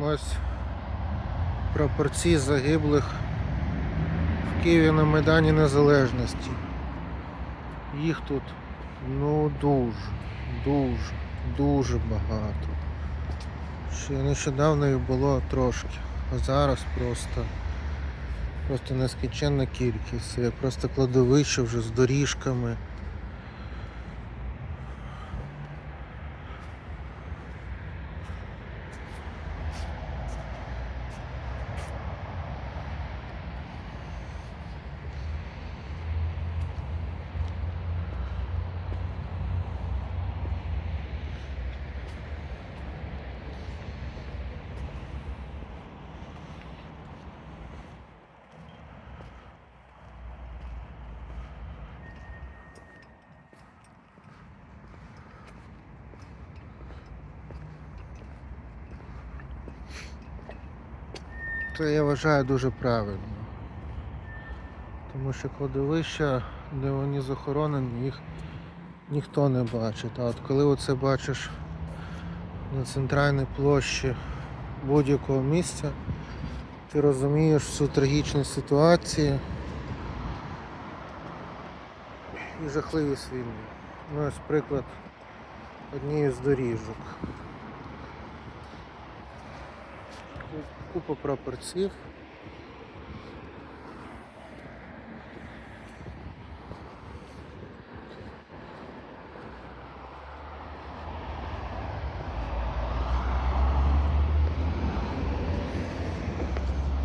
Ось прапорці загиблих в Києві на Майдані Незалежності. Їх тут ну дуже, дуже, дуже багато. Ще нещодавно їх було трошки, а зараз просто, просто нескінченна кількість. Це просто кладовище вже з доріжками. Це я вважаю дуже правильно. Тому що кладовища, де вони захоронені, їх ніхто не бачить. А от коли оце бачиш на центральній площі будь-якого місця, ти розумієш всю трагічність ситуації і жахливість війни. Ну ось приклад однієї з доріжок. Купа прапорців.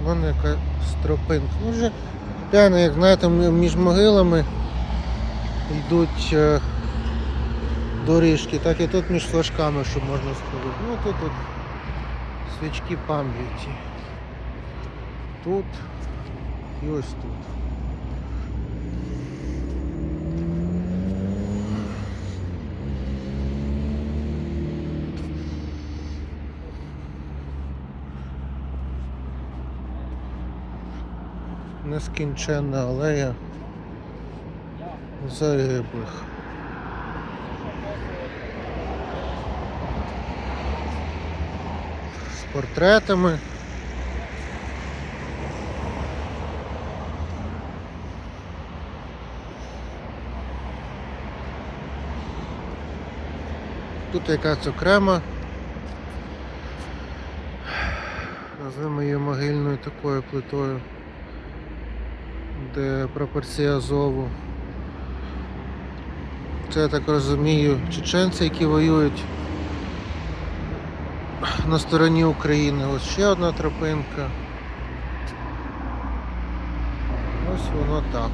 Вон яка стропинка. Ну вже реально, як знаєте, між могилами йдуть е, доріжки, так і тут між флажками, щоб можна сходити. Ну тут от свічки пам'яті. Тут і ось тут. Нескінченна алея загиблих. Портретами. Тут якась окрема. Назвемо її могильною такою плитою, де прапорці Азову. Це я так розумію, чеченці, які воюють на стороні України. Ось ще одна тропинка. Ось воно так.